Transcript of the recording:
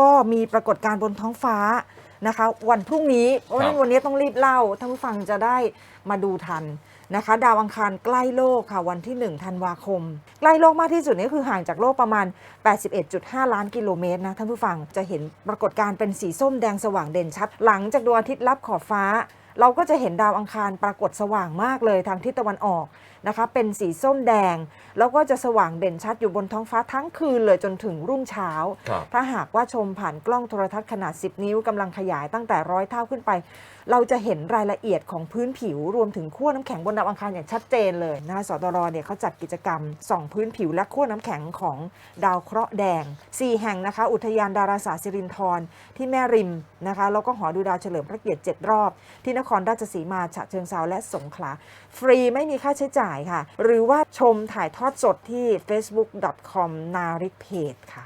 ก็มีปรากฏการณ์บนท้องฟ้านะคะ วันพรุ่งนี้เพราะฉะนั้นวันนี้ต้องรีบเล่าท่านผู้ฟังจะได้มาดูทันนะคะ ดาวอังคารใกล้โลกค่ะวันที่ 1 ธันวาคม ใกล้โลกมากที่สุดนี่คือห่างจากโลกประมาณ 81.5 ล้านกิโลเมตรนะท่านผู้ฟังจะเห็นปรากฏการณ์เป็นสีส้มแดงสว่างเด่นชัด หลังจากดวงอาทิตย์ลับขอบฟ้าเราก็จะเห็นดาวอังคารปรากฏสว่างมากเลยทางทิศตะวันออกนะคะเป็นสีส้มแดง แล้วก็จะสว่างเด่นชัดอยู่บนท้องฟ้าทั้งคืนเลยจนถึงรุ่งเช้าครับถ้าหากว่าชมผ่านกล้องโทรทัศน์ขนาด 10 นิ้วกำลังขยายตั้งแต่ร้อยเท่าขึ้นไป เราจะเห็นรายละเอียดของพื้นผิวรวมถึงขั้วน้ำแข็งบนดาวอังคารอย่างชัดเจนเลยนะคะสตรเนี่ยเขาจัดกิจกรรมส่องพื้นผิวและขั้วน้ำแข็งของดาวเคราะห์แดง 4 แห่งนะคะ อุทยานดาราศาสตร์สิรินธรที่แม่ริมนะคะแล้วก็หอดูดาวเฉลิมพระเกียรติ7รอบที่นครราชสีมาฉะเชิงเซาและสงขลา ฟรีไม่มีค่าใช้จ่ายค่ะ หรือว่าชมถ่ายทอดสดที่ facebook.com นาริกเพจค่ะ